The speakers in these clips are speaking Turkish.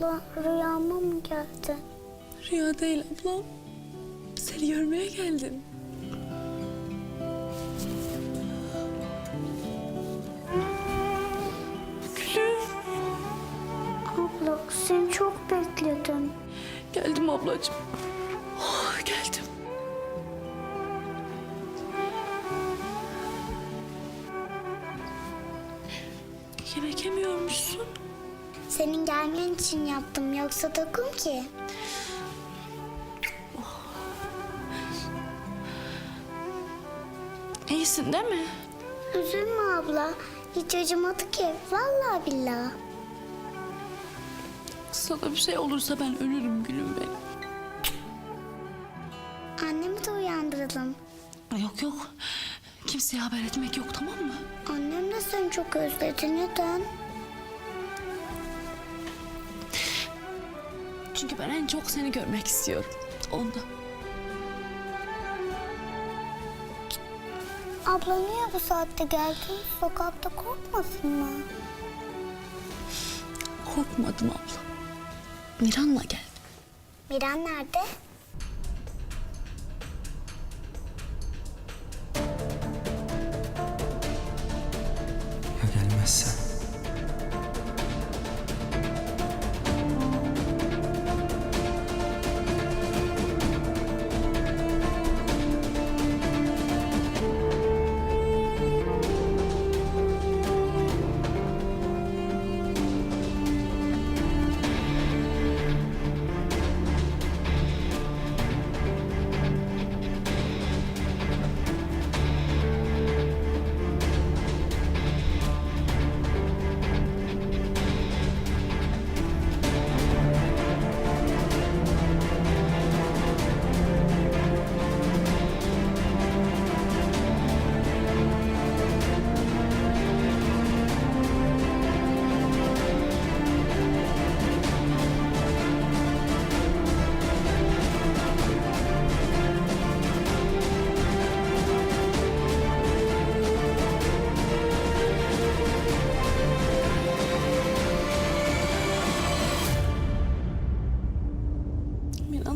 abla rüyama mı geldi? Rüya değil ablam. Seni görmeye geldim. Abla seni çok bekledim. Geldim ablacığım. Oh, geldim. Yemek yemiyormuşsun. Senin gelmen için yaptım yoksa dokum ki. İyisin değil mi? Üzülme abla. Hiç acımadı ki. Vallahi billahi. Sana bir şey olursa ben ölürüm gülüm benim. Annemi de uyandıralım. Yok yok. Kimseye haber etmek yok tamam mı? Annem de seni çok özledi. Neden? Çünkü ben en çok seni görmek istiyorum. Ondan. Abla niye bu saatte geldin? Sokakta korkmasın mı? Korkmadım abla. Miran'la geldim. Miran nerede? Ya gelmezsen?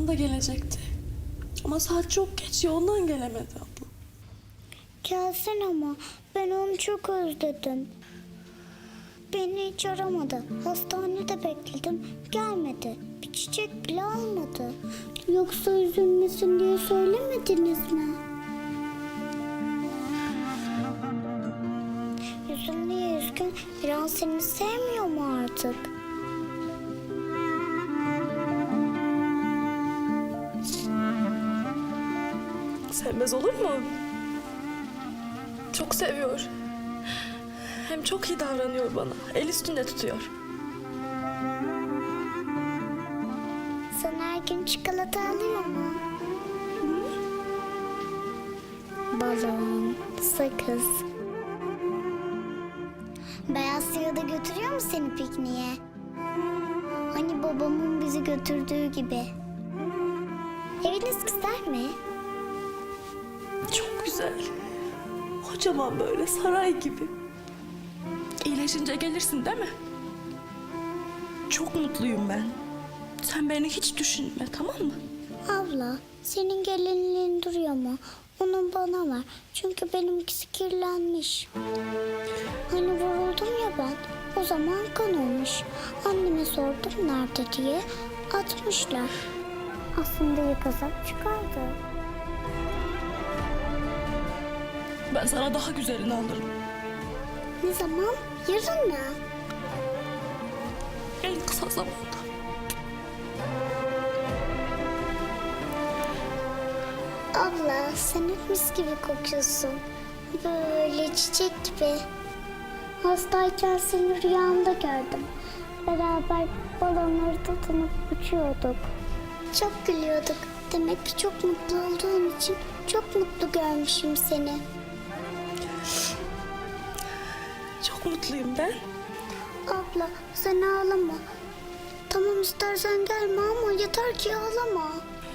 Da gelecekti. Ama saat çok geç ya ondan gelemedi abla. Gelsin ama ben onu çok özledim. Beni hiç aramadı. Hastanede bekledim. Gelmedi. Bir çiçek bile almadı. Yoksa üzülmesin diye söylemediniz mi? Yüzün niye üzgün? Bir an seni sevmiyor mu artık? Sevmez olur mu? Çok seviyor. Hem çok iyi davranıyor bana. El üstünde tutuyor. Sana her gün çikolata alıyor mu? Balon, sakız. Beyaz suya da götürüyor mu seni pikniğe? Hani babamın bizi götürdüğü gibi. Eviniz güzel mi? Güzel. Kocaman böyle saray gibi. İyileşince gelirsin değil mi? Çok mutluyum ben. Sen beni hiç düşünme tamam mı? Abla, senin gelinliğin duruyor mu? Onu bana ver. Çünkü benimkisi kirlenmiş. Hani vuruldum ya ben. O zaman kan olmuş. Anneme sordum nerede diye. Atmışlar. Aslında yıkasam çıkardı. Ben sana daha güzelini alırım. Ne zaman? Yarın mı? En kısa zamanda. Abla sen hep mis gibi kokuyorsun. Böyle çiçek gibi. Hastayken seni rüyamda gördüm. Beraber balonları tutunup uçuyorduk. Çok gülüyorduk. Demek ki çok mutlu olduğun için çok mutlu görmüşüm seni. Çok mutluyum ben. Abla sen ağlama. Tamam istersen gelme ama yeter ki ağlama.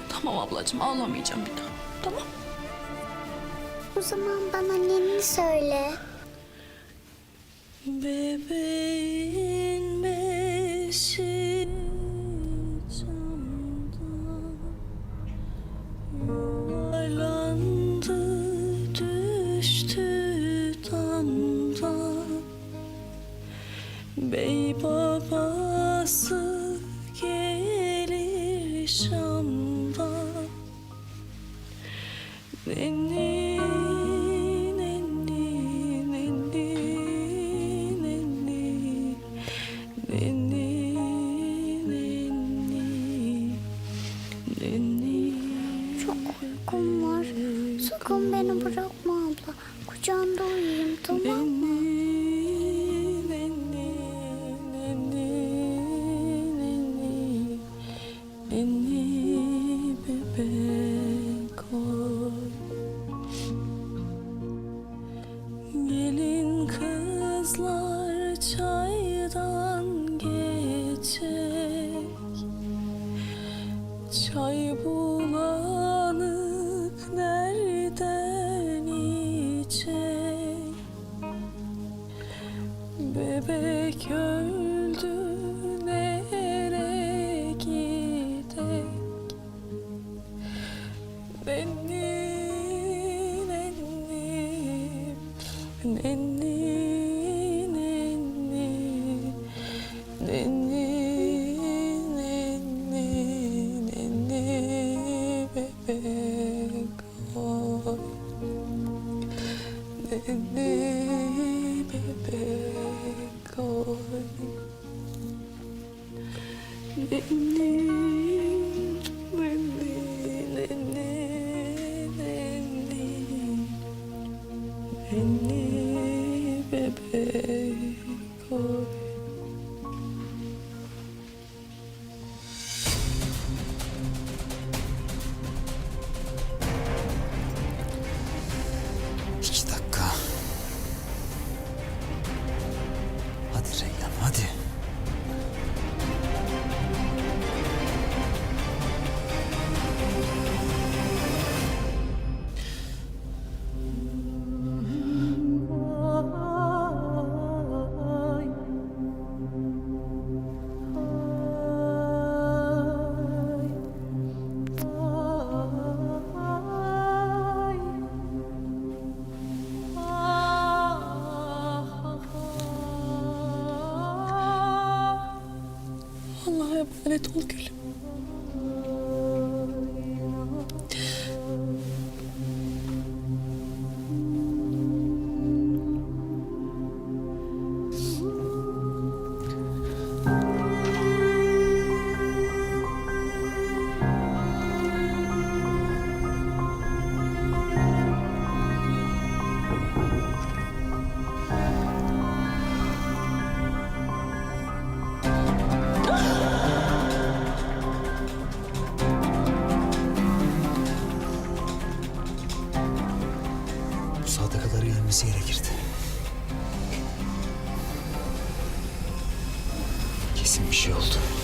Tamam ablacığım ağlamayacağım bir daha. Tamam. O zaman bana nenni söyle. Bebeğin beşi Baby, posso Çay bulanık nereden içecek? Bebek öldü nereye gidek Nenni, nenni, nenni, nenni, nenni, beni baby, baby, Beni baby, beni beni Beni baby, oy Kesin bir.